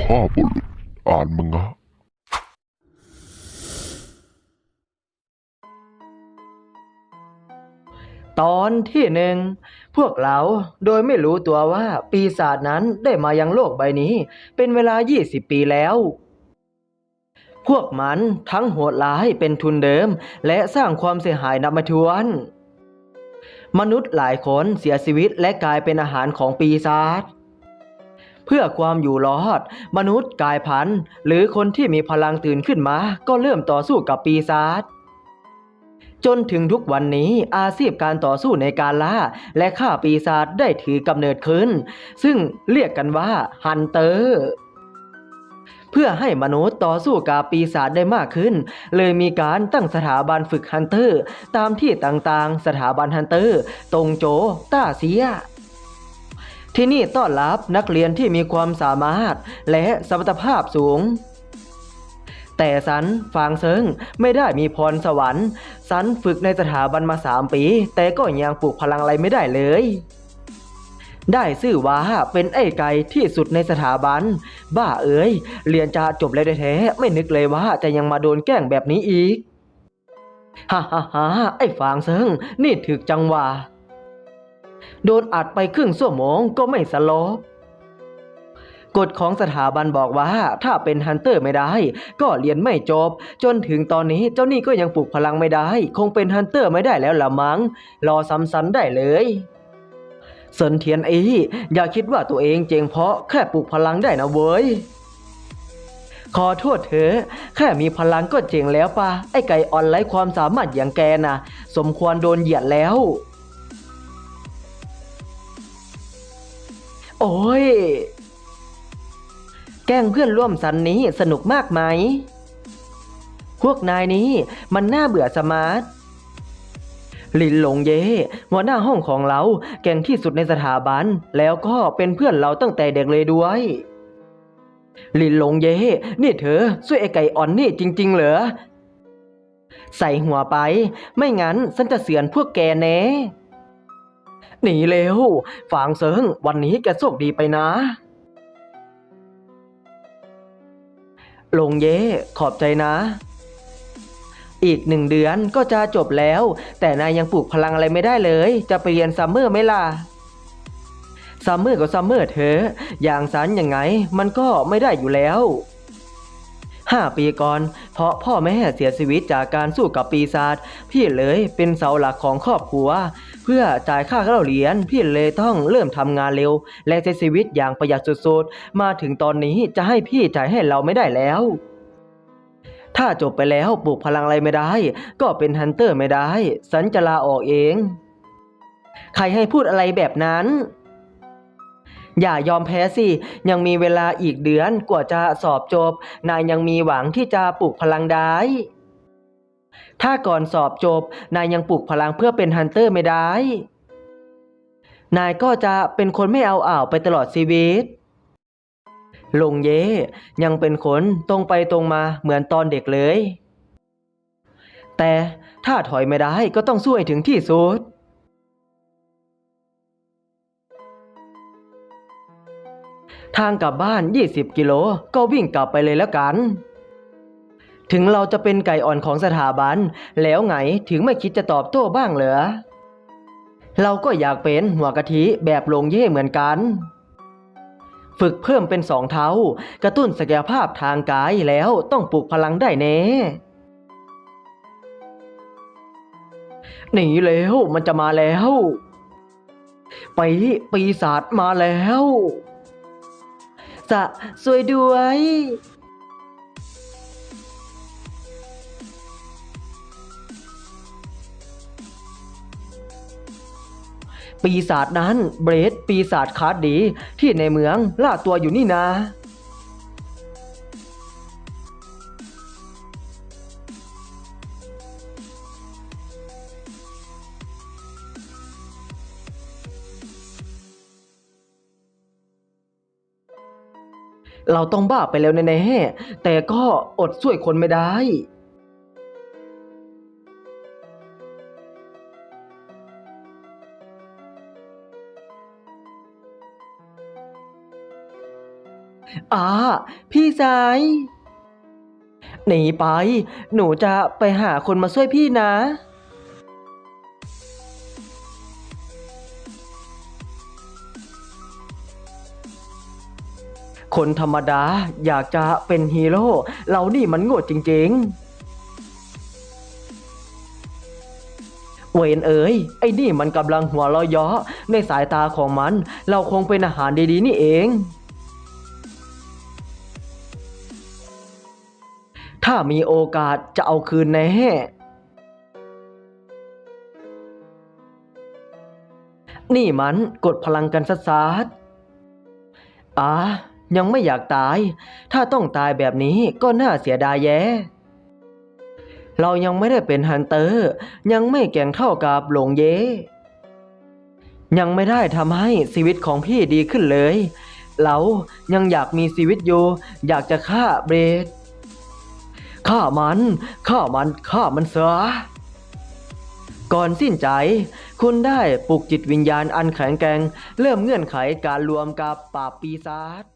พ่อบุรุษอ่านมึงอะตอนที่หนึ่งพวกเราโดยไม่รู้ตัวว่าปีศาจนั้นได้มายังโลกใบนี้ เป็นเวลา 20 ปีแล้ว พวกมันทั้งโหดร้ายเป็นทุนเดิม และสร้างความเสียหายนับไม่ถ้วน มนุษย์หลายคนเสียชีวิตและกลายเป็นอาหารของปีศาจ เพื่อความอยู่รอด มนุษย์กายพันธุ์ หรือคนที่มีพลังตื่นขึ้นมา ก็เริ่มต่อสู้กับปีศาจจนถึงทุกวันนี้อาชีพการต่อสู้ในการล่า และฆ่าปีศาจได้ถือกำเนิดขึ้น ซึ่งเรียกกันว่าฮันเตอร์เพื่อให้มนุษย์ต่อสู้กับปีศาจได้มากขึ้น เลยมีการตั้งสถาบันฝึกฮันเตอร์ ตามที่ต่างๆ สถาบันฮันเตอร์ตงโจต้าเซีย ที่นี่ต้อนรับนักเรียนที่มีความสามารถและสมรรถภาพสูง แต่สันฟางเซิงไม่ได้มีพรสวรรค์ สันฝึกในสถาบันมาสามปี แต่ก็ยังปลูกพลังอะไรไม่ได้เลย ได้ชื่อว่าเป็นไอ้ไก่ที่สุดในสถาบัน บ้าเอ๋ยเรียนจะจบแล้วแท้ไม่นึกเลยว่าจะยังมาโดนแกล้งแบบนี้อีกฮ่าฮ่าฮ่าไอ้ฟางเซิงนี่ถึกจังหวะ โดนอัดไปครึ่งชั่วโมงก็ไม่สลบกฎของสถาบันบอกว่าถ้าเป็นฮันเตอร์ไม่ได้ ก็เรียนไม่จบ จนถึงตอนนี้เจ้านี่ก็ยังปลุกพลังไม่ได้ คงเป็นฮันเตอร์ไม่ได้แล้วละมัง้งรอซ้ำซันได้เลยเซินเทียนอีอย่าคิดว่าตัวเองเจงเพราะแค่ปลุกพลังได้นะเว้ยขอโทษเถอะแค่มีพลังก็เจ๋งแล้วปะไอ้ไก่อ่อนไร้ความสามารถอย่างแกน่ะ สมควรโดนเหยียดแล้ว โอ้ย แกล้งเพื่อนร่วมสันนี้สนุกมากไหม พวกนายนี้มันน่าเบื่อสมาร์ทลินหลงเย่หัวหน้าห้องของเราแก่งที่สุดในสถาบัน แล้วก็เป็นเพื่อนเราตั้งแต่เด็กเลยด้วยลินหลงเย่นี่เธอช่วยไอ้ไก่อ่อนนี่จริง ๆ เหรอ ใส่หัวไป ไม่งั้นฉันจะเสียนพวกแกแน่ หนีเร็ว ฝางเซิง วันนี้แกโชคดีไปนะลงเย่ขอบใจนะ อีกหนึ่งเดือนก็จะจบแล้ว แต่นายยังปลูกพลังอะไรไม่ได้เลย จะไปเรียนซัมเมอร์ไหมล่ะซัมเมอร์ก็ซัมเมอร์เถอะอย่างสันยังไง มันก็ไม่ได้อยู่แล้ว ห้าปีก่อน เพราะพ่อแม่เสียชีวิตจากการสู้กับปีศาจพี่เลยเป็นเสาหลักของครอบครัว เพื่อจ่ายค่าเล่าเรียนพี่เลยต้องเริ่มทำงานเร็ว และใช้ชีวิตอย่างประหยัดสุดๆ มาถึงตอนนี้จะให้พี่จ่ายให้เราไม่ได้แล้วถ้าจบไปแล้วปลูกพลังอะไรไม่ได้ ก็เป็นฮันเตอร์ไม่ได้ สันจะลาออกเอง ใครให้พูดอะไรแบบนั้น อย่ายอมแพ้สิ ยังมีเวลาอีกเดือนกว่าจะสอบจบ นายยังมีหวังที่จะปลูกพลังได้ถ้าก่อนสอบจบ นายยังปลูกพลังเพื่อเป็นฮันเตอร์ไม่ได้ นายก็จะเป็นคนไม่เอาอ่าวไปตลอดชีวิตลงเย่ยังเป็นคนตรงไปตรงมาเหมือนตอนเด็กเลย แต่ถ้าถอยไม่ได้ก็ต้องสู้ให้ถึงที่สุด ทางกลับบ้าน 20 กิโล ก็วิ่งกลับไปเลยแล้วกัน ถึงเราจะเป็นไก่อ่อนของสถาบัน แล้วไงถึงไม่คิดจะตอบโต้บ้างเหรอ เราก็อยากเป็นหัวกะทิแบบลงเย่เหมือนกัน ฝึกเพิ่มเป็นสองเท่า กระตุ้นศักยภาพทางกายแล้วต้องปลุกพลังได้แน่หนีแล้วมันจะมาแล้ว ไปปีศาจมาแล้วะสวยด้วย ปีศาจนั้นเบรดปีศาจคาร์ดดีที่ในเมืองล่าตัวอยู่นี่นา เราต้องบ้าไปแล้วแน่ๆแต่ก็อดช่วยคนไม่ได้อ่าพี่สายหนีไป หนูจะไปหาคนมาช่วยพี่นะ คนธรรมดาอยากจะเป็นฮีโร่เรานี่มันโง่จริงๆ เวนเอ๋ยไอ้นี่มันกำลังหัวเราะเยาะในสายตาของมัน เราคงเป็นอาหารดีๆนี่เองถ้ามีโอกาสจะเอาคืนแน่นี่มันกดพลังกันสัสๆอ่า ยังไม่อยากตาย ถ้าต้องตายแบบนี้ก็น่าเสียดายแย่เรายังไม่ได้เป็นฮันเตอร์ ยังไม่แก่งเท่ากับหลงเย ยังไม่ได้ทำให้ชีวิตของพี่ดีขึ้นเลย เรายังอยากมีชีวิตอยู่ อยากจะฆ่าเบรดฆ่ามันฆ่ามันฆ่ามันเสียก่อนสิ้นใจ คุณได้ปลุกจิตวิญญาณอันแข็งแกร่ง เริ่มเงื่อนไขการรวมกับปราบปีศาจ